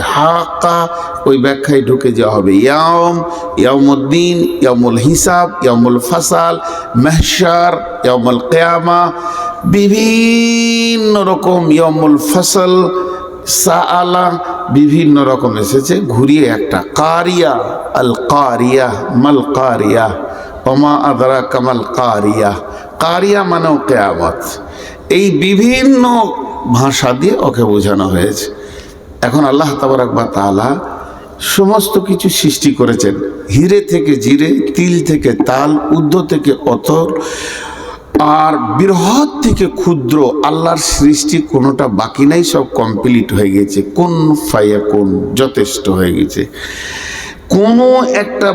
হাক্কা ওই ব্যাখ্যায় ঢুকে যাওয়া হবে ইয়াম ইয়ামুদ্দিন ইয়ামুল হিসাব ইয়ামুল ফাসাল মেহসার ইয়ামুল কেয়ামা বিভিন্ন রকম ইয়ামুল ফসল সাআলা, বিভিন্ন রকম এসেছে। ঘুরিয়ে একটা, কারিয়া আল কারিয়া মাল কারিয়া ওমা আদরা কামাল কারিয়া কারিয়া মানেও কেয়ামত। এই বিভিন্ন ভাষা দিয়ে ওকে বোঝানো হয়েছে। এখন আল্লাহ তাবারাকবা তালা সমস্ত কিছু সৃষ্টি করেছেন। হিরে থেকে জিরে, তিল থেকে তাল উদ্ধ থেকে অতর আর বৃহৎ থেকে ক্ষুদ্র আল্লাহর সৃষ্টি কোনোটা বাকি নাই, সব কমপ্লিট হয়ে গেছে। কোন ফাইয়া কোন যথেষ্ট হয়ে গেছে। কোনো একটা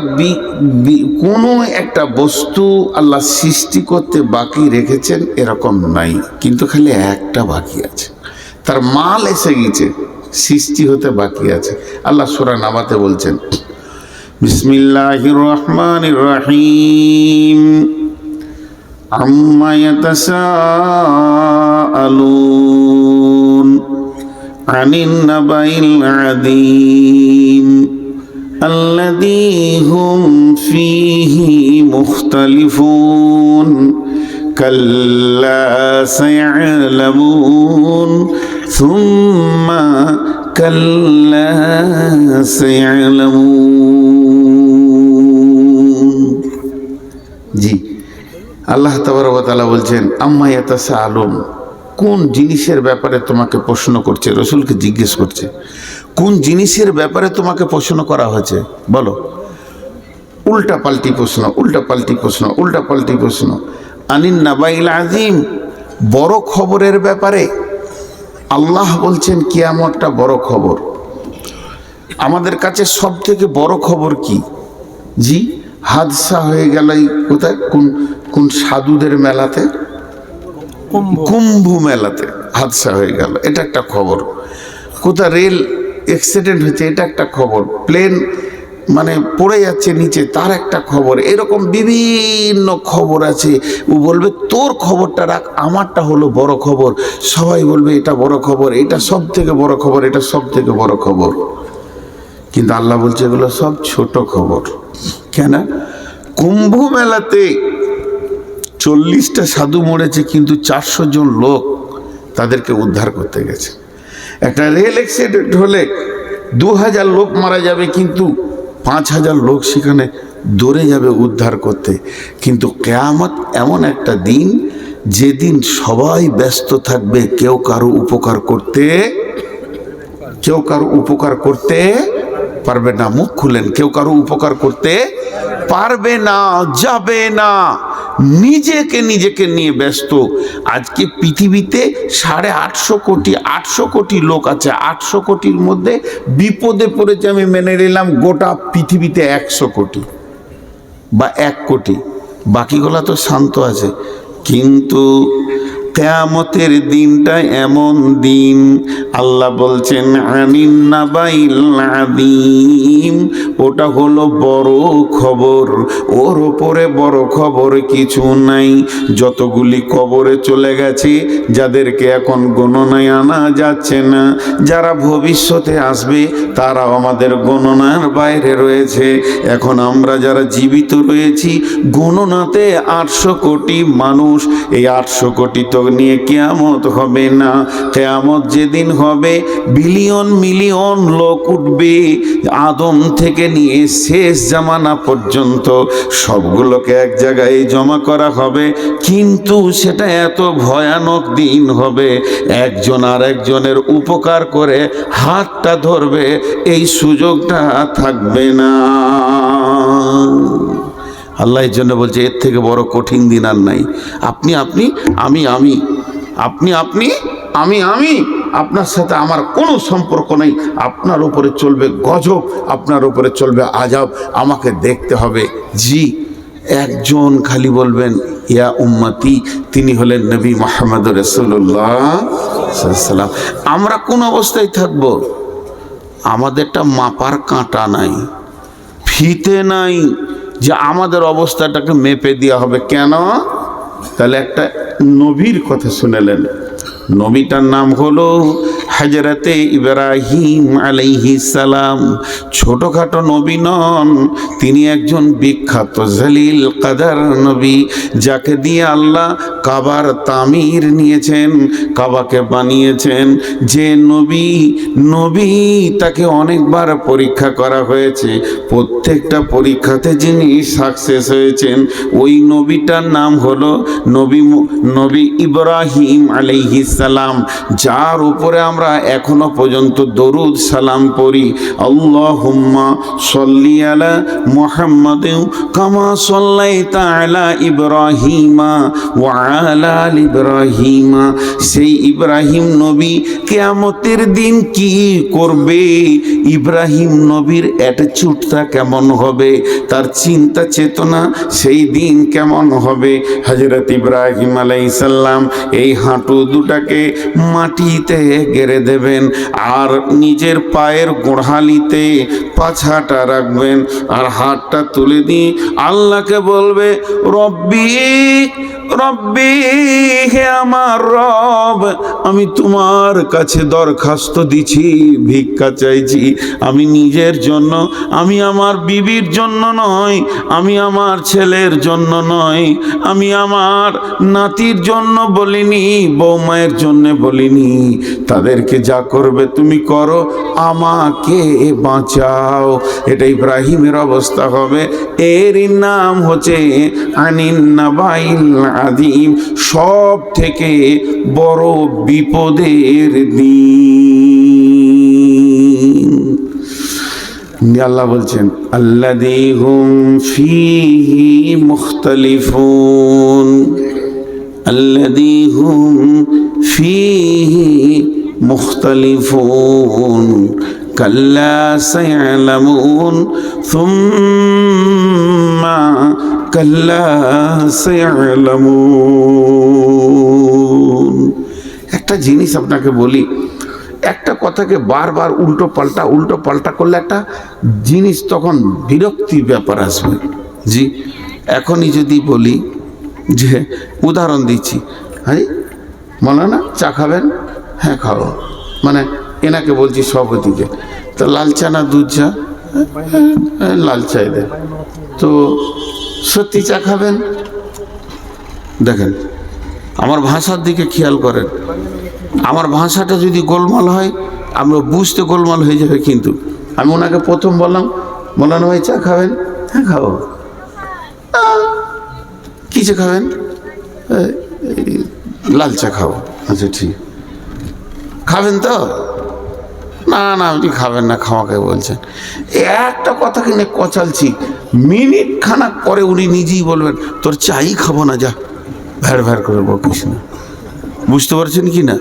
কোনো একটা বস্তু আল্লাহ সৃষ্টি করতে বাকি রেখেছেন, এরকম নাই। কিন্তু খালি একটা বাকি আছে। তার মাল এসে গেছে। সৃষ্টি হতে বাকি আছে আল্লাহ সুরা নামাতে বলছেন বিসমিল্লাহির রহমানির রহিম عما يتساءلون عن النبأ العظيم الذي هم فيه مختلفون كلا سيعلمون ثم كلا سيعلمون জি আল্লাহ তালা বলছেন আম্মা ইয়াতাসা আলম কোন জিনিসের ব্যাপারে তোমাকে প্রশ্ন করছে রসুলকে জিজ্ঞেস করছে কোন জিনিসের ব্যাপারে তোমাকে প্রশ্ন করা হয়েছে বলো উল্টা পাল্টি প্রশ্ন উল্টা পাল্টি প্রশ্ন উল্টা পাল্টি প্রশ্ন আনিন নাবাইল আজিম বড় খবরের ব্যাপারে আল্লাহ বলছেন কিয়ামতটা বড় খবর। আমাদের কাছে সব থেকে বড় খবর কি? জি হাদসা হয়ে গেলাই কোথায়? কোন কোন সাধুদের মেলাতে? কুম্ভ। মেলাতে হাদসা হয়ে গেল। এটা একটা খবর। কোথায় রেল অ্যাক্সিডেন্ট হয়েছে এটা একটা খবর। প্লেন মানে পড়ে যাচ্ছে নিচে, তার একটা খবর। এরকম বিভিন্ন খবর আছে। ও বলবে, তোর খবরটা রাখ, আমারটা হলো বড় খবর। সবাই বলবে, এটা বড় খবর, এটা সব থেকে বড় খবর, এটা সব থেকে বড় খবর। কিন্তু আল্লাহ বলছে, এগুলো সব ছোট খবর। কেন? কুম্ভ মেলাতে চল্লিশটা সাধু মরেছে, কিন্তু চারশো জন লোক তাদেরকে উদ্ধার করতে গেছে। একটা রেল অ্যাক্সিডেন্ট হলে দু হাজার লোক মারা যাবে, কিন্তু পাঁচ হাজার লোক সেখানে দৌড়ে যাবে উদ্ধার করতে। কিন্তু কেয়ামত এমন একটা দিন, যেদিন সবাই ব্যস্ত থাকবে, কেউ কারও উপকার করতে, কেউ কারও উপকার করতে পারবে না। মুখ খুলেন, কেউ কারও উপকার করতে পারবে না, যাবে না। নিজেকে নিজেকে নিয়ে ব্যস্ত। আজকে পৃথিবীতে সাড়ে আটশো কোটি আটশো কোটি লোক আছে। আটশো কোটির মধ্যে বিপদে পড়েছে আমি মেনে নিলাম গোটা পৃথিবীতে একশো কোটি বা এক কোটি। বাকিগুলা তো শান্ত আছে। কিন্তু কেয়ামতের দিনটা এমন দিন। আল্লাহ বলছেন, আনিন নাবাইল আদিম ওটা হলো বড় খবর। ওর ওপরে বড় খবর কিছু নাই। যতগুলি কবরে চলে গেছে, যাদেরকে এখন গণনায় আনা যাচ্ছে না, যারা ভবিষ্যতে আসবে, তারাও আমাদের গণনার বাইরে রয়েছে। এখন আমরা যারা জীবিত রয়েছি, গণনাতে আটশো কোটি মানুষ। এই আটশো কোটি তো নিয়ে কেয়ামত হবে না। কেয়ামত যেদিন হবে, বিলিয়ন মিলিয়ন লোক উঠবে। আদম থেকে নিয়ে শেষ জামানা পর্যন্ত সবগুলোকে এক জায়গায় জমা করা হবে। কিন্তু সেটা এত ভয়ানক দিন হবে, একজন আর একজনের উপকার করে হাতটা ধরবে, এই সুযোগটা থাকবে না। আল্লাহ এর জন্য বলছে, এর থেকে বড় কঠিন দিন আর নাই। আপনি আপনি, আমি আমি, আপনি আপনি, আমি আমি। আপনার সাথে আমার কোনো সম্পর্ক নেই। আপনার উপরে চলবে গজব, আপনার উপরে চলবে আজাব আমাকে দেখতে হবে। জি, একজন খালি বলবেন, ইয়া উম্মতি তিনি হলেন নবী মোহাম্মদ রসুল্লাহ আমরা কোন অবস্থায় থাকব? আমাদেরটা মাপার কাঁটা নাই, ফিতে নাই। যে আমাদের অবস্থাটাকে মেপে দেওয়া হবে। কেন? তাহলে একটা নবীর কথা শুনেলেন। নবীটার নাম হলো হাজরতে ইব্রাহিম আলাইহিস সালাম ছোটখাটো নবী নন, তিনি একজন বিখ্যাত জলিল কাদার নবী, যাকে দিয়ে আল্লাহ কাবার তামির নিয়েছেন, কাবাকে বানিয়েছেন। যে নবী নবী তাকে অনেকবার পরীক্ষা করা হয়েছে। প্রত্যেকটা পরীক্ষাতে যিনি সাকসেস হয়েছেন, ওই নবীটার নাম হলো নবী নবী ইব্রাহিম আলাইহিস সালাম, যার উপরে আমরা এখনও পর্যন্ত দরুদ সালাম পড়ি। আল্লাহুম্মা সল্লি আলা মুহাম্মাদিন কামা সাল্লাইতা আলা ইব্রাহিমা ওয়া আলা ইব্রাহিমা। সেই ইব্রাহিম নবী কিয়ামতের দিন কি করবে? ইব্রাহিম নবীর অ্যাটিচিউডটা কেমন হবে? তার চিন্তা চেতনা সেই দিন কেমন হবে? হজরত ইব্রাহিম আলাইসাল্লাম এই হাঁটু দুটাকে মাটিতে গেড়ে দেবেন আর নিজের পায়ের গোড়ালিতে পাছাটা রাখবেন আর হাতটা তুলে দিয়ে আল্লাহকে বলবে, রব্বি রব্বি, হে আমার রব, আমি তোমার কাছে দরখাস্ত দিছি, ভিক্ষা চাইছি। আমি নিজের জন্য, আমি আমার বিবির জন্য নয়, আমি আমার ছেলের জন্য নয়, আমি আমার নাতির জন্য বলিনি, বৌমায়ের জন্য বলিনি। তাদেরকে যা করবে তুমি করো, আমাকে বাঁচাও। এটা ইব্রাহিমের অবস্থা হবে। এরই নাম হচ্ছে আদিম সব থেকে বড় বিপদের দিন। আল্লাহ বলছেন আল্লাদি হুম ফিহি মুখতালিফুন। আল্লাদি হুম ফিহি মুখতালিফুন كلا سيعلمون ثم كلا سيعلمون একটা জিনিস আপনাকে বলি একটা কথাকে বারবার উল্টো পাল্টা উল্টো পাল্টা করলে একটা জিনিস তখন বিরক্তির ব্যাপার আসবে জি এখনই যদি বলি যে উদাহরণ দিচ্ছি হ্যাঁ না চা খাবেন হ্যাঁ খাব। মানে এনাকে বলছি সভাপতিকে। তো লাল চা না দুধ চা? হ্যাঁ, লাল চাই দেন। তো সত্যি চা খাবেন? দেখেন আমার ভাষার দিকে খেয়াল করেন। আমার ভাষাটা যদি গোলমাল হয় আমরা বুঝতে গোলমাল হয়ে যাবে কিন্তু। আমি ওনাকে প্রথম বললাম বলানো ভাই চা খাবেন? হ্যাঁ খাব। চা খাবেন? লাল চা খাব। আচ্ছা ঠিক। খাবেন তো? না না, আপনি খাবেন না খাওয়াকে বলছেন। একটা কথা কিনে কচালছি? মিনিট খানাক পরে উনি নিজেই বলবেন, তোর চাই খাব না, যা। ভ্যাড় ভ্যাড় করে বকিস না বুঝতে পারছেন কি না?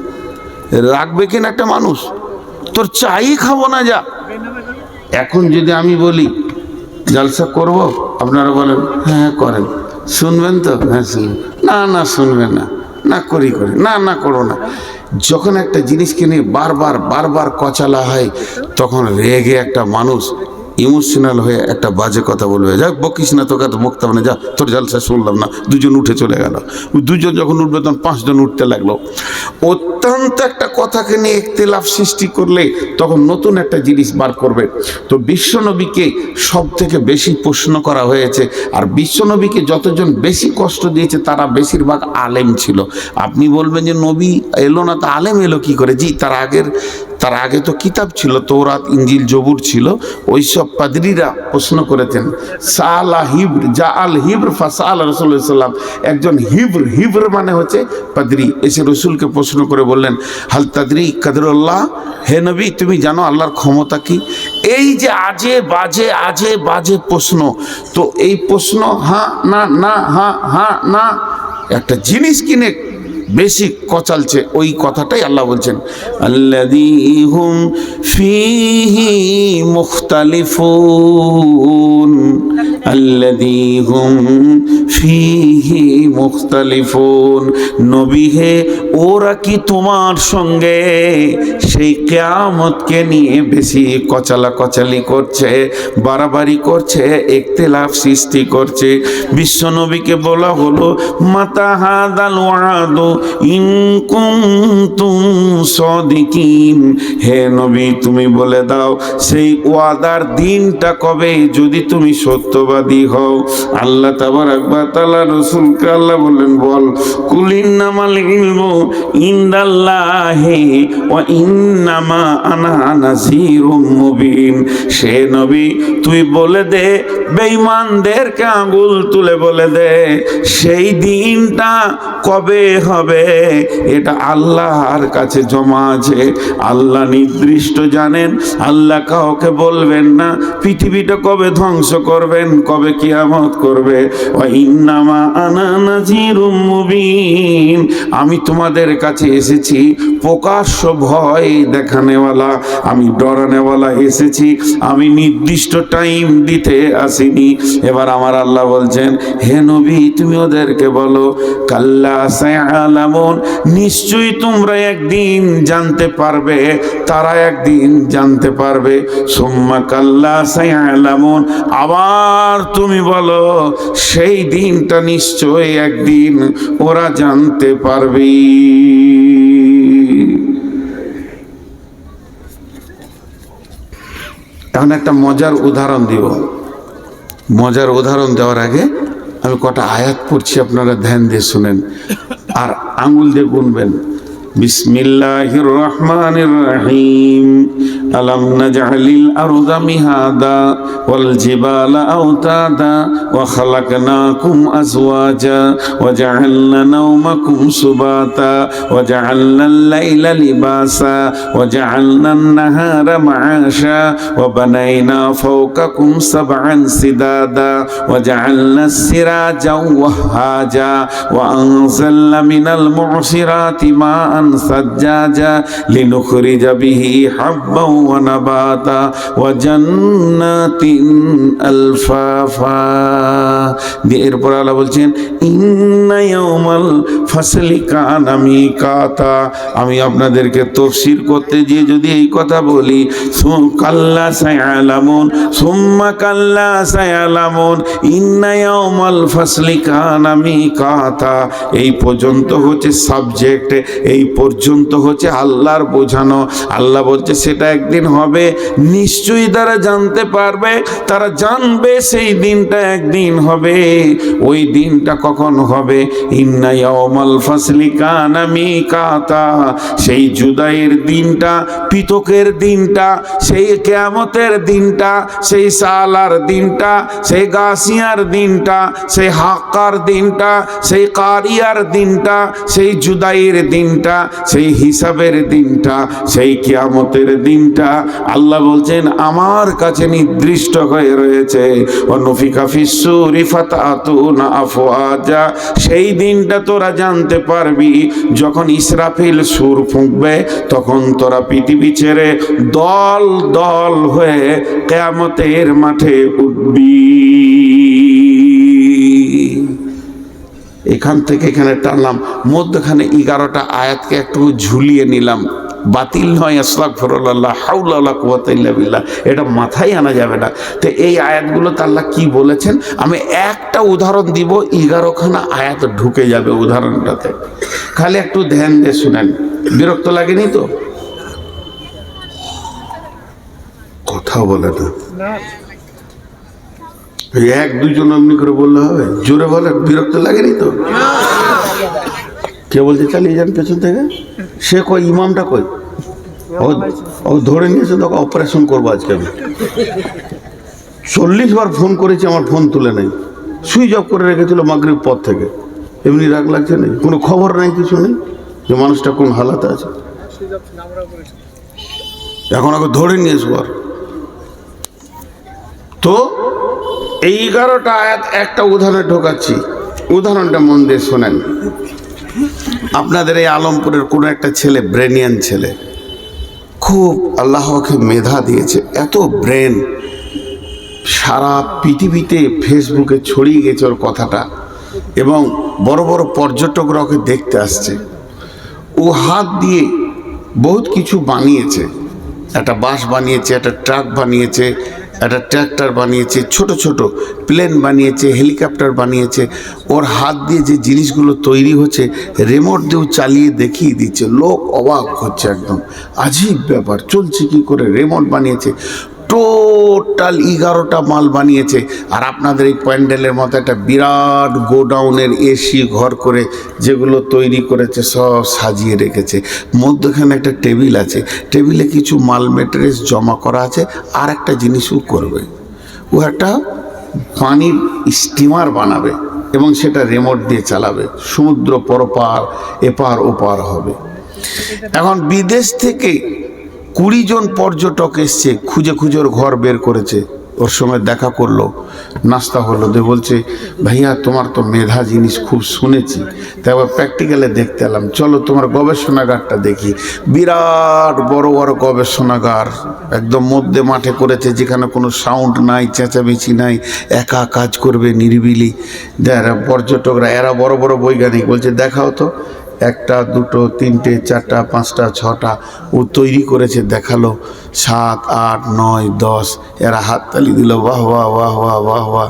রাখবে কিনা একটা মানুষ? তোর চাই খাব না, যা। এখন যদি আমি বলি, জলসা করব? আপনারা বলেন হ্যাঁ করেন। শুনবেন তো? হ্যাঁ শুনবেন। না না, শুনবেন না। না, করি করি। না না করো না। যখন একটা জিনিসকে নিয়ে বারবার বারবার কচালা হয় তখন রেগে একটা মানুষ ইমোশনাল হয়ে একটা বাজে কথা বলবে। যাক, বকিস না তোকে তো মুক্ত মানে যা, তোর জালসা শুনলাম না। দুজন উঠে চলে গেল। দুজন যখন উঠবে, তখন পাঁচজন উঠতে লাগল। অত্যন্ত একটা কথাকে নিয়ে একতেলাফ সৃষ্টি করলে তখন নতুন একটা জিনিস বার করবে। তো বিশ্বনবীকে সব থেকে বেশি প্রশ্ন করা হয়েছে, আর বিশ্বনবীকে যতজন বেশি কষ্ট দিয়েছে, তারা বেশিরভাগ আলেম ছিল। আপনি বলবেন যে, নবী এলো না, তা আলেম এলো কি করে? জি, তার আগের তার আগে তো কিতাব ছিল তৌরাত ইঞ্জিল জবুর ছিল ওই সব পাদরিরা প্রশ্ন করেছেন, সালা হিব্র জা আল হিব্র ফাসাল রসুল্লাম একজন হিব্র হিব্র মানে হচ্ছে পাদরি। এসে রসুলকে প্রশ্ন করে বললেন, হাল তাদরি কাদরুল্লাহ? হে নবী, তুমি জানো আল্লাহর ক্ষমতা কি? এই যে আজে বাজে আজে বাজে প্রশ্ন, তো এই প্রশ্ন হ্যাঁ না না হ্যাঁ হ্যাঁ না, একটা জিনিস কিনে বেশি কচালছে ওই কথাটাই আল্লাহ বলছেন আল্লাদিহুম ফিহি ফিহি নবী হে, ওরা কি তোমার সঙ্গে সেই কেয়ামতকে নিয়ে বেশি কচালা কচালি করছে, বাড়াবাড়ি করছে, একতেলাফ সৃষ্টি করছে? বিশ্বনবীকে বলা হলো, মাতা হাদাল ওয়াদু হে নবী, তুমি বলে দাও, সেই ওয়াদার দিনটা কবে? যদি তুমি সত্যবাদী হও, আল্লাহ বল ইনদাল্লাহি ওয়া ইন্নামা আনা মুবিন। সে নবী, তুই বলে দে, বেঈমানদেরকে আঙ্গুল তুলে বলে দে, সেই দিনটা কবে হবে? এটা আল্লাহর কাছে জমা আছে। আল্লাহ নির্দিষ্ট জানেন। আল্লাহ কাউকে বলবেন না, পৃথিবীটা কবে ধ্বংস করবেন, কবে কিয়ামত করবে। আমি তোমাদের কাছে এসেছি, প্রকাশ্য ভয় দেখানেওয়ালা। আমি ডরানেওয়ালা এসেছি। আমি নির্দিষ্ট টাইম দিতে আসিনি। এবার আমার আল্লাহ বলছেন, হে নবী, তুমি ওদেরকে বলো, কাল্লা সায়ালামুন নিশ্চয়ই তোমরা একদিন জানতে পারবে, তারা একদিন জানতে পারবে। সুম্মা কাল্লা সায়ালামুন, আবার তুমি বলো, সেই দিনটা নিশ্চয়ই একদিন ওরা জানতে পারবে। এখন একটা মজার উদাহরণ দিব। মজার উদাহরণ দেওয়ার আগে আমি কটা আয়াত পড়ছি, আপনারা ধ্যান দিয়ে শুনেন। আর আঙুল দিয়ে গুনবেন। বিসমিল্লাহির রহমানির রহিম। ألم نجعل الأرض مهادا والجبال أوتادا وخلقناكم أزواجا وجعلنا نومكم سباتا وجعلنا الليل لباسا وجعلنا النهار معاشا وبنينا فوقكم سبعا سدادا وجعلنا السراجا وهاجا وأنزلنا من المعصرات ماء سجاجا لنخرج به حبا ونباتا وجنات ألفافا দিয়ে এরপর আল্লাহ বলছেন ইন্না ইয়াউমাল ফাসলি কানা মিকাতা আমি আপনাদেরকে তফসির করতে গিয়ে যদি এই কথা বলি সুম কাল্লা সায়ালামুন সুম্মা কাল্লা সায়ালামুন ইন্না ইয়াউমাল ফাসলি কানা মিকাতা এই পর্যন্ত হচ্ছে সাবজেক্ট এই পর্যন্ত হচ্ছে আল্লাহর বোঝানো আল্লাহ বলছে সেটা একদিন হবে, নিশ্চয়ই তারা জানতে পারবে, তারা জানবে সেই দিনটা একদিন হবে। ওই দিনটা কখন হবে? সেই জুদাইয়ের দিনটা, পিতকের দিনটা, সেই কেয়ামতের দিনটা, সেই সালার দিনটা, সেই গাছিয়ার দিনটা, সেই হাক্কার দিনটা, সেই কারিয়ার দিনটা, সেই জুদাইয়ের দিনটা, সেই হিসাবের দিনটা, সেই কেয়ামতের দিনটা আল্লাহ বলছেন, আমার কাছে নির্দিষ্ট হয়ে রয়েছে। সেই দিনটা তোরা জানতে পারবি, যখন ইসরাফিল সুর ফুঁকবে, তখন তোরা পৃথিবী ছেড়ে দল দল হয়ে কেয়ামতের মাঠে উঠবি। এখান থেকে এখানে টানলাম, মধ্যখানে এগারোটা আয়াতকে একটু ঝুলিয়ে নিলাম। বাতিল নয় আসলাক ফরল্লাহ হাউল্লাহ কুয়াতিল্লা বিল্লাহ। এটা মাথায় আনা যাবে না। তো এই আয়াতগুলো আল্লাহ কি বলেছেন? আমি একটা উদাহরণ দিব, এগারোখানা আয়াত ঢুকে যাবে উদাহরণটাতে। খালি একটু ধ্যান দিয়ে শুনেন। বিরক্ত লাগেনি তো? কথাও বলে না। এক দুজন এমনি করে বললে হবে? জোরে বলে বিরক্ত লাগেনি তো? কে বলছে চালিয়ে যান পেছন থেকে, সে কই ইমামটা কই ও ধরে নিয়েছে, তোকে অপারেশন করব আজকে আমি। চল্লিশ বার ফোন করেছি, আমার ফোন তুলে নেই। সুইচ অফ করে রেখেছিল মাগরিব পর থেকে। এমনি রাগ লাগছে নেই কোনো খবর নেই, কিছু নেই? যে মানুষটা কোন হালাতে আছে? এখন ওকে ধরে নিয়ে এসবার তো, এই এগারোটা আয়াত একটা উদাহরণে ঢোকাচ্ছি। উদাহরণটা মন দিয়ে শোনেন। আপনাদের এই আলমপুরের কোনো একটা ছেলে, ব্রেনিয়ান ছেলে, খুব আল্লাহকে মেধা দিয়েছে, এত ব্রেন। সারা পৃথিবীতে ফেসবুকে ছড়িয়ে গেছে ওর কথাটা এবং বড় বড় পর্যটকরা ওকে দেখতে আসছে। ও হাত দিয়ে বহুত কিছু বানিয়েছে। একটা বাস বানিয়েছে, একটা ট্রাক বানিয়েছে একটা ট্র্যাক্টর বানিয়েছে, ছোট ছোট, প্লেন বানিয়েছে, হেলিকপ্টার বানিয়েছে। ওর হাত দিয়ে যে জিনিসগুলো তৈরি হচ্ছে রিমোট দিয়েও চালিয়ে দেখিয়ে দিচ্ছে। লোক অবাক হচ্ছে একদম। আজীব ব্যাপার, চলছে কি করে? রিমোট বানিয়েছে। টোটাল এগারোটা মাল বানিয়েছে। আর আপনাদের এই প্যান্ডেলের মতো একটা বিরাট গোডাউনের এসি ঘর করে যেগুলো তৈরি করেছে, সব সাজিয়ে রেখেছে। মধ্যখানে একটা টেবিল আছে। টেবিলে কিছু মাল মেটেরিয়ালস জমা করা আছে। আর একটা জিনিসও করবে। ও একটা পানির স্টিমার বানাবে এবং সেটা রিমোট দিয়ে চালাবে। সমুদ্র পরপার, এপার ওপার হবে। এখন বিদেশ থেকে কুড়ি জন পর্যটক এসছে, খুঁজে খুঁজে ওর ঘর বের করেছে। ওর সঙ্গে দেখা করল, নাস্তা হলো। দিয়ে বলছে, ভাইয়া, তোমার তো মেধা জিনিস খুব শুনেছি। তাই আবার প্র্যাকটিক্যালে দেখতে এলাম। চলো তোমার গবেষণাগারটা দেখি। বিরাট বড় বড় গবেষণাগার, একদম মধ্যে মাঠে করেছে, যেখানে কোনো সাউন্ড নাই, চেঁচামেচি নাই, একা কাজ করবে নিরিবিলি। যারা পর্যটকরা, এরা বড় বড় বৈজ্ঞানিক। বলছে, দেখাও তো। একটা, দুটো, তিনটে, চারটা, পাঁচটা, ছটা ও তৈরি করেছে, দেখাল। সাত, আট, নয়, দশ, এরা হাততালি দিল বাহ বাহ বাহ বাহ বাহ বাহ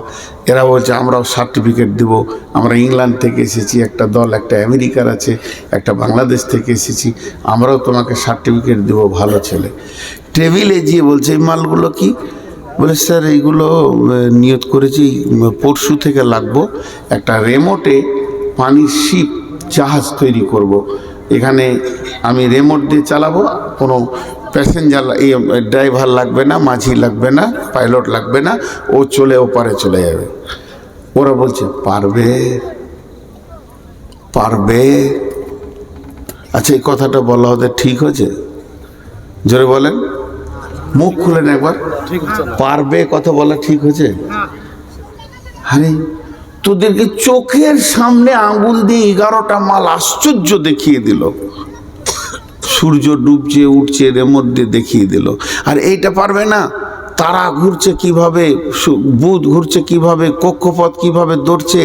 এরা বলছে, আমরাও সার্টিফিকেট দেবো। আমরা ইংল্যান্ড থেকে এসেছি, একটা দল, একটা আমেরিকার আছে, একটা বাংলাদেশ থেকে এসেছি, আমরাও তোমাকে সার্টিফিকেট দেবো, ভালো ছেলে। টেবিলে গিয়ে বলছে, এই মালগুলো কি? বলে, স্যার, এইগুলো নিয়ত করেছি, পরশু থেকে লাগবো। একটা রেমোটে পানির শিপ জাহাজ তৈরি করব। এখানে আমি রেমোট দিয়ে চালাবো কোনো প্যাসেঞ্জার এই ড্রাইভার লাগবে না মাঝি লাগবে না পাইলট লাগবে না ও চলে ওপারে চলে যাবে। ওরা বলছে পারবে পারবে। আচ্ছা এই কথাটা বলা ওদের ঠিক হয়েছে? জোরে বলেন। মুখ খুলেন একবার। পারবে কথা বলা ঠিক হয়েছে? আরে তোদেরকে চোখের সামনে আঙ্গুল দিয়ে এগারোটা মাল আশ্চর্য দেখিয়ে দিল। সূর্য ডুবছে, উঠছে, এর মধ্যে দেখিয়ে দিল। আর এইটা পারবে না। তারা ঘুরছে কীভাবে বুধ ঘুরছে কীভাবে, কক্ষপথ কীভাবে দৌড়ছে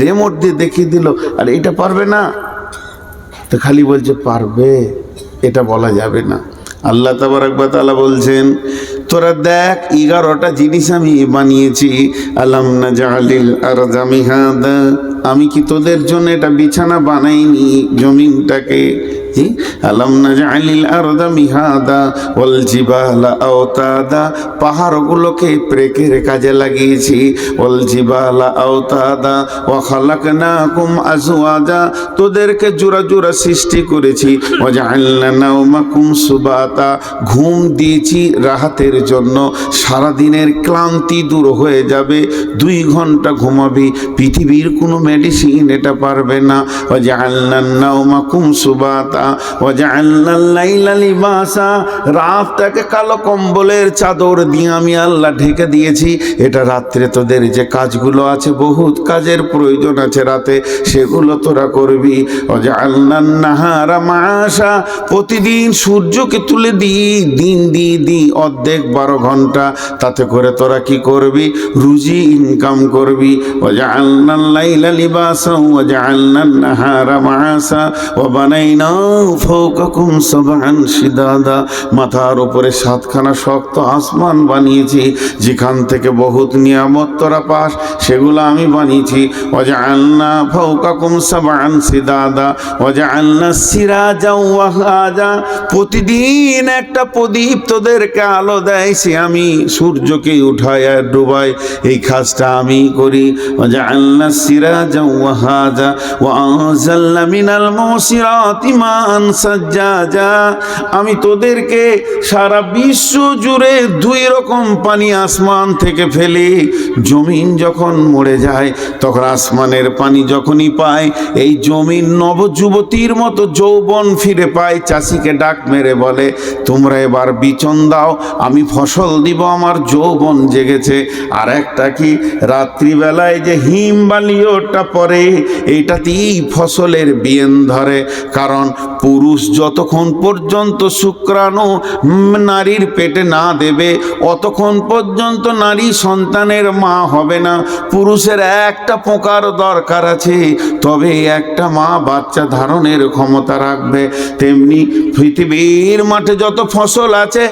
রেমোট দিয়ে দেখিয়ে দিল। আর এটা পারবে না। তো খালি বলছে, পারবে। এটা বলা যাবে না। আল্লাহ তালা বলছেন তোরা দেখ, এগারোটা জিনিস আমি বানিয়েছি। আলাম না জাহালিল আর জামিহাদা আমি কি তোদের জন্য এটা বিছানা বানাইনি? জমিনটাকে আলাম না জালিল আরদা মিহাদা ওয়াল পাহাড়গুলোকে প্রেকের কাজে লাগিয়েছি। ওয়াল জিবালা আওতাদা। ওয়া খালাকনাকুম আজওয়াজা। তোদেরকে জোড়া জোড়া সৃষ্টি করেছি। সুবাতা। ঘুম দিয়েছি রাহাতের জন্য। সারা দিনের ক্লান্তি দূর হয়ে যাবে। দুই ঘণ্টা ঘুমাবি। পৃথিবীর কোনো মেডিসিন এটা পারবে না। ওয়া জাআলনা সুবাতা। ওয়া জাআলনা লাইলা লিবাসা। রাতটাকে কালো কম্বলের চাদর দিয়ে আমি আল্লাহ ঢেকে দিয়েছি। এটা রাত্রে তোদের যে কাজগুলো আছে, বহুত কাজের প্রয়োজন আছে রাতে, সেগুলো তোরা করবি। ও যে আল্লাহ নাহারা মাসা প্রতিদিন সূর্যকে তুলে দিই দিন দিই দিই অর্ধেক বারো ঘণ্টা। তাতে করে তোরা কি করবি? রুজি ইনকাম করবি। ও লাইলা লিবাসা। ও যে আল্লাহ নাহারা মাসা ও বানাইনা ফৌকাকুম সাবান সিদাদা মাথার উপরে সাতখানা শক্ত আসমান বানিয়েছি, যেখান থেকে বহুত নিয়ামত তোরা পাস, সেগুলো আমি বানিয়েছি। অজা আল্লাহ ফৌকাকুম সাবান সিদাদা অজা আল্লাহ সিরাজা ওয়াহাজা প্রতিদিন একটা প্রদীপ তোদেরকে আলো দেয় সে আমি, সূর্যকে উঠাই আর ডুবাই, এই কাজটা আমি করি। আল্লাহ সিরাজা ওয়াহাজা ওয়াজাল্লা মিনাল মুসিরাতি মান সাজ্জাজা আমি তোদেরকে সারা বিশ্ব জুড়ে দুই রকম পানি আসমান থেকে ফেলি। জমিন যখন মরে যায়, তখন আসমানের পানি যখনই পায়, এই জমিন নবযুবতীর মতো যৌবন ফিরে পায়। চাষিকে ডাক মেরে বলে, তোমরা এবার বিচন দাও, আমি ফসল দিব, আমার যৌবন জেগেছে। আর একটা কি, রাত্রিবেলায় যে হিম বালিওটা পরে, এইটাতেই ফসলের বিয়েন ধরে। কারণ পুরুষ যতক্ষণ পর্যন্ত শুক্রাণু নারীর পেটে না দেবে, অতক্ষণ পর্যন্ত নারী সন্তানের মা হবে না। পুরুষের একটা পোকার দরকার আছে, তবে একটা মা বাচ্চা ধারণের ক্ষমতা রাখবে। তেমনি পৃথিবীর মাঠে যত ফসল আছে,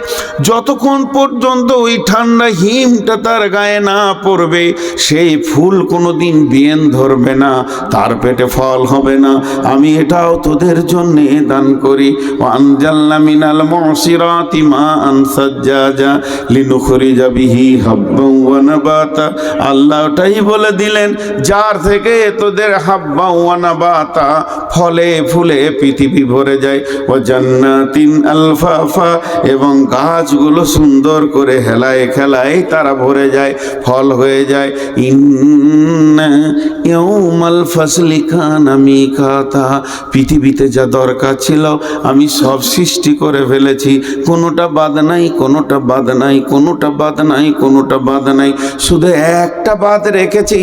যতক্ষণ পর্যন্ত ওই ঠান্ডা হিমটা তার গায়ে না পড়বে, সেই ফুল কোনো দিন বিয়েন ধরবে না, তার পেটে ফল হবে না। আমি এটাও তোদের জন্যে দান করি। আনজাল্লা মিনাল মসিরাতি মা আনসাজ্জাজা লিনুখরিজা বিহি হাব্বান ওয়া নাবাতা। আল্লাহ ওটাই বলে দিলেন, যার থেকে তোদের হাব্বা ওয়া নাবাতা ফলে ফুলে পৃথিবী ভরে যায়। ও জান্নাতিন আলফাফা এবং গাছগুলো সুন্দর করে হেলায় খেলায় তারা ভরে যায়, ফল হয়ে যায়। ইন্না ইয়াউমাল ফাসলি আমি খাতা পৃথিবীতে যা দরকার ছিল, আমি সব সৃষ্টি করে ফেলেছি। কোনোটা বাদ নাই, কোনোটা বাদ নাই, কোনোটা বাদ নাই, কোনোটা বাদ নাই। শুধু একটা বাদ রেখেছি,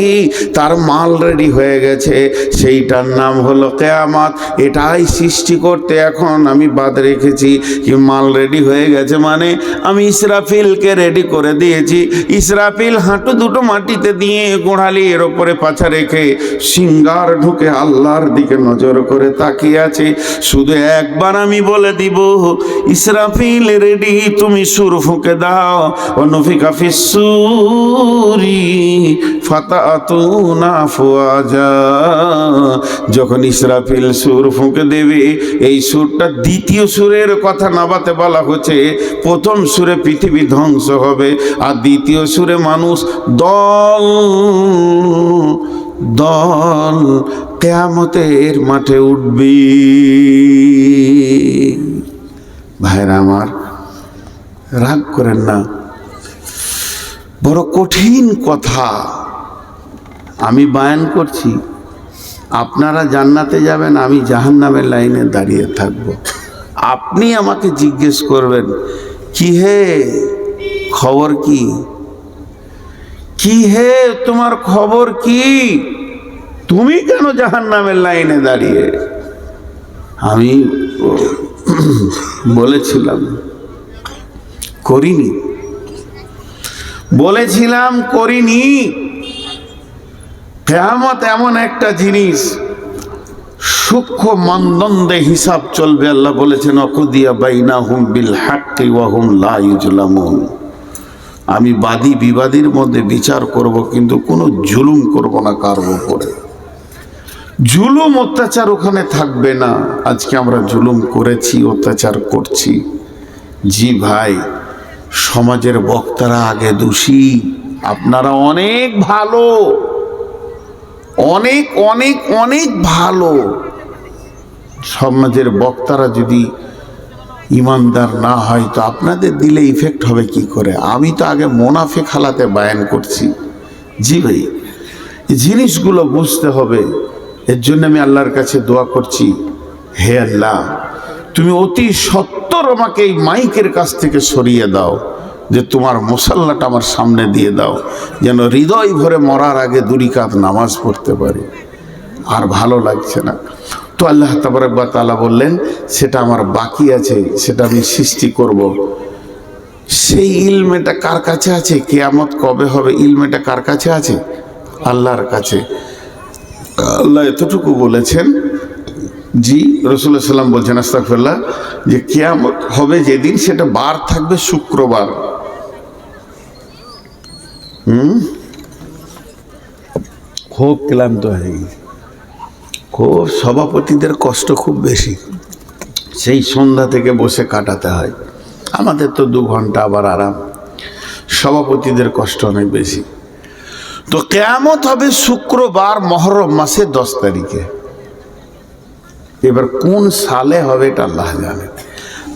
তার মাল রেডি হয়ে গেছে। সেইটার নাম হলো কেয়ামাত। এটাই সৃষ্টি করতে এখন আমি বাদ রেখেছি। কি মাল রেডি হয়ে গেছে মানে আমি ইসরাফিলকে রেডি করে দিয়েছি। ইসরাফিল হাঁটু দুটো মাটিতে দিয়ে গোড়ালি এর ওপরে পাছা রেখে সিঙ্গার ঢুকে আল্লাহর দিকে নজর করে তাকিয়ে আছে। শুধু একবার আমি বলে দিব ইসরাফিল রেডি, তুমি সুর ফুঁকে দাও। অনুফিকা ফিসুরি ফাতাতুনা ফুয়াজা যখন ইসরাফিল সুর ফুঁকে দেবে, এই সুরটা দ্বিতীয় সুরের কথা নাবাতে বলা হচ্ছে, প্রথম সুরে পৃথিবী ধ্বংস হবে, আর দ্বিতীয় সুরে মানুষ দল দল কেয়ামতের মাঠে উঠবে। ভাইরা আমার, রাগ করেন না। বড় কঠিন কথা। আমি বায়ান করছি, আপনারা জান্নাতে যাবেন, আমি জাহান্নামের লাইনে দাঁড়িয়ে থাকব। আপনি আমাকে জিজ্ঞেস করবেন, কি হে? খবর কি? কি হে, তোমার খবর কি? তুমি কেন জাহান নামের লাইনে দাঁড়িয়ে? আমি বলেছিলাম, করিনি। বলেছিলাম, করিনি। কেয়ামত এমন একটা জিনিস, সূক্ষ্ম মানদণ্ডে হিসাব চলবে, আল্লাহ বলেছেন, অকুদিয়া বাইনা হুম বিল হাক্কি ওয়াহুম লা ইউজলামুন। আমি বাদী বিবাদীর মধ্যে বিচার করব, কিন্তু কোনো জুলুম করব না কার উপরে। জুলুম অত্যাচার ওখানে থাকবে না। আজকে আমরা জুলুম করেছি, অত্যাচার করছি। জি ভাই, সমাজের বক্তারা আগে দোষী। আপনারা অনেক ভালো। অনেক অনেক অনেক ভালো। সমাজের বক্তারা যদি ইমানদার না হয় তো আপনাদের দিলে ইফেক্ট হবে কি করে? আমি তো আগে মোনাফে খালাতে বায়ান করছি। জি ভাই জিনিসগুলো বুঝতে হবে। এর জন্য আমি আল্লাহর কাছে দোয়া করছি, হে আল্লাহ, তুমি অতি সত্তর আমাকে এই মাইকের কাছ থেকে সরিয়ে দাও, যে তোমার মশাল্লাটা আমার সামনে দিয়ে দাও, যেন হৃদয় ভরে মরার আগে দুরিকাত নামাজ পড়তে পারি। আর ভালো লাগছে না। তো আল্লাহ তাবারকবা তালা বললেন, সেটা আমার বাকি আছে, সেটা আমি সৃষ্টি করব। সেই ইলমেটা কার কাছে আছে? কেয়ামত কবে হবে? ইলমেটা কার কাছে আছে? আল্লাহর কাছে। আল্লাহ এতটুকু বলেছেন, জি রসুল্লাহ সাল্লাম বলছেন আস্তাকফিল্লাহ যে কেয়ামত হবে যেদিন সেটা বার থাকবে শুক্রবার। হুম? খুব ক্লান্ত হয়ে গেছে। খুব, সভাপতিদের কষ্ট খুব বেশি। সেই সন্ধ্যা থেকে বসে কাটাতে হয়। আমাদের তো দু ঘণ্টা আবার আরাম। সভাপতিদের কষ্ট অনেক বেশি। তো কেয়ামত হবে শুক্রবার মহরম মাসে দশ তারিখে। এবার কোন সালে হবে এটা আল্লাহ জানে।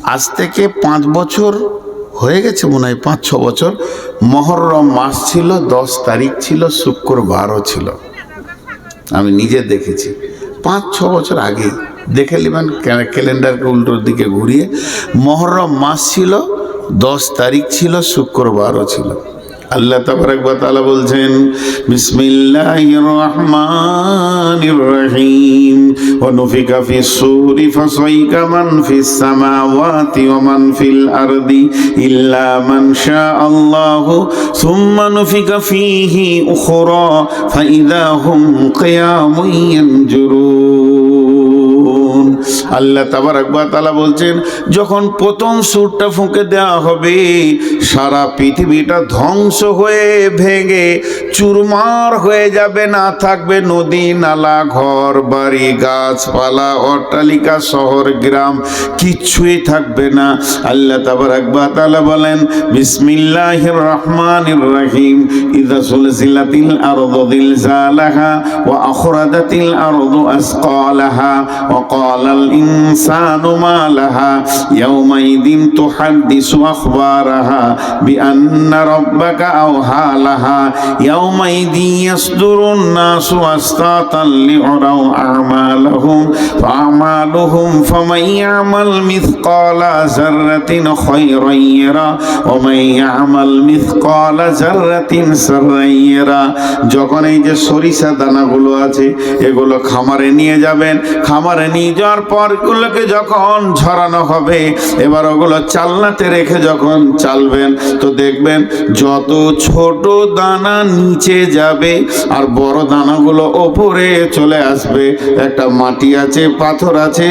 আজ থেকে পাঁচ বছর হয়ে গেছে মনে হয়, পাঁচ, ছ বছর। মহরম মাস ছিল, দশ তারিখ ছিল, শুক্রবারও ছিল। আমি নিজে দেখেছি। পাঁচ, ছ বছর আগে দেখে নেবেন ক্যালেন্ডারকে উল্টোর দিকে ঘুরিয়ে। মহরম মাস ছিল, দশ তারিখ ছিল, শুক্রবারও ছিল। আল্লাহ তাবারাক তাআলা বলছেন, বিসমিল্লাহির রহমানির রহিম। ওয়া নুফিকা ফিস সূরি ফাসাইকা মান ফিস সামাওয়াতি ওয়া মান ফিল আরদি ইল্লা মান শাআল্লাহু। সুম্মা নুফিকা ফীহি উখরা, ফাইদা হুম কিয়ামুন ইয়ানজুরুন। আল্লাহ তাবারাক বলছেন, যখন প্রথম সুরটা ফুঁকে দেওয়া হবে সারা পৃথিবীটা ধ্বংস হয়ে ভেঙে চুরমার হয়ে যাবে না থাকবে নদী, নালা, ঘর, বাড়ি, গাছপালা, অট্টালিকা, শহর, গ্রাম কিচ্ছুই থাকবে না। আল্লাহ তাবারাক ওয়া তাআলা বলেন, বিসমিল্লাহির রহমানির রহিম। ইযা সুলসিলাতিল আরদু জিলজালাহা ওয়া আখরাজাতিল আরদু আসকালাহা ওয়া ক্বালাল ইনসানু মা লাহা ইয়াওমাইদিন তুহাদ্দিসু আখবারাহা। রাব্বাকা আওহা লাহা ইয়াওমাইদিন ইয়াসদুরুন নাসু আসতাতান লিউরাউ আমালাহুম ফাআমালুহুম ফামান ইয়ামাল মিথকালা যাররাতিন খায়রান ইয়ারা ওয়া মান ইয়ামাল মিথকালা যাররাতিন শাররান ইয়ারা যখন এই যে সরিষা দানাগুলো আছে, এগুলো খামারে নিয়ে যাবেন, খামারে নিয়ে যাওয়ার পর এগুলোকে যখন ঝরানো হবে, এবার ওগুলো চালনাতে রেখে যখন চালবেন তো দেখবেন যত ছোট দানা নিচে যাবে, আর বড় দানাগুলো ওপরে চলে আসবে। একটা মাটি আছে, পাথর আছে,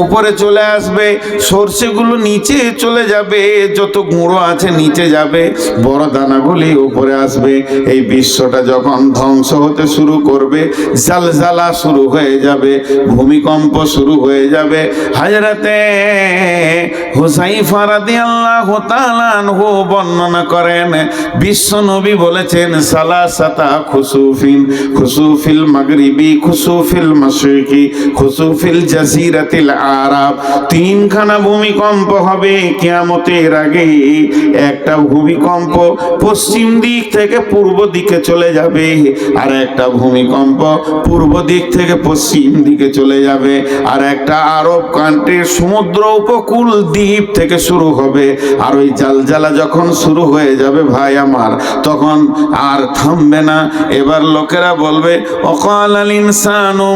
ওপরে চলে আসবে। সর্ষেগুলো নিচে চলে যাবে, যত গুঁড়ো আছে নিচে যাবে, বড় দানাগুলি উপরে আসবে। এই বিশ্বটা যখন ধ্বংস হতে শুরু করবে জালজালা শুরু হয়ে যাবে, ভূমিকম্প শুরু হয়ে যাবে। হাজরাতে হুসাইফা রাদিয়াল্লাহু তাআলা আনহু বর্ণনা করেন। বিশ্ব নবী বলেছেন, সালাসাতা খুসুফিন, খুসুফিল মাগরিবি, খুসুফিল খুসুফিল জাজিরাতিল আরাব। তিনখানা ভূমিকম্প হবে আগে। একটা ভূমিকম্প পশ্চিম দিক থেকে পূর্ব দিকে চলে যাবে, আর একটা ভূমিকম্প পূর্ব দিক থেকে পশ্চিম দিকে চলে যাবে, আর একটা আরব কান্ট্রির সমুদ্র উপকূল দ্বীপ থেকে শুরু হবে, আর ওই জাল জালজালা যখন শুরু হয়ে যাবে ভাই আমার, তখন আর থামবে না। এবার লোকেরা বলবে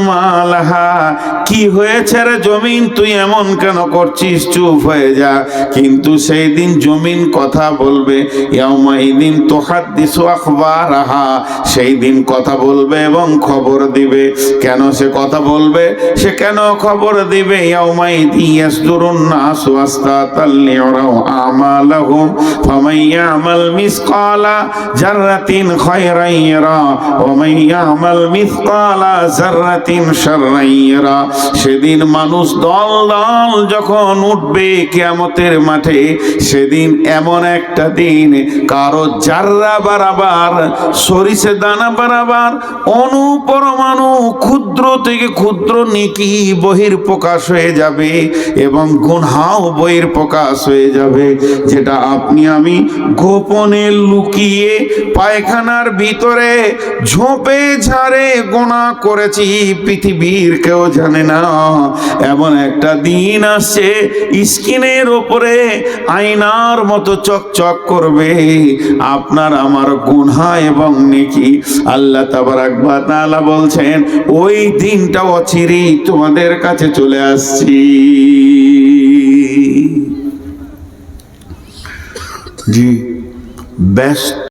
মালাহা, কি হয়েছে রে জমিন? তুই এমন কেন করছিস? চুপ হয়ে যা। কিন্তু সেই দিন জমিন কথা বলবে ইয়াউমাইদিন তুহাদ্দিসু আখবারাহা। সেই দিন কথা বলবে এবং খবর দিবে। কেন সে কথা বলবে? সে কেন খবর দিবে? ইয়াউমাইদি ইয়াসদুরুন আমালাহুম। ইয়ামাল মিসকালা জাররাতিন খায়রান ইয়ারা ওয়া মান ইয়ামাল মিসকালা জাররাতিন শাররান ইয়ারা সেদিন মানুষ দল দল যখন উঠবে কিয়ামতের মাঠে, সেদিন এমন একটা দিন, কারও জাররা বারাবার, সরিষে দানা বারাবার, অনুপরমাণু ক্ষুদ্র থেকে ক্ষুদ্র নেকি বহির প্রকাশ হয়ে যাবে এবং গুনহাও বহির প্রকাশ হয়ে যাবে, যেটা আপনি আমি গোপনে লুকিয়ে পায়খানার ভিতরে ঝোপে ঝাড়ে গোনা করেছি। পৃথিবীর কেউ জানে না, এমন একটা দিন আসছে, স্কিনের ওপরে আয়নার মতো চকচক করবে। আপনার আমার গুনহা এবং নেকি। আল্লাহ তাবারাক ওয়া তাআলা বলছেন, ওই দিনটা অচিরেই তোমাদের কাছে চলে আসছি। জি ব্যস্ত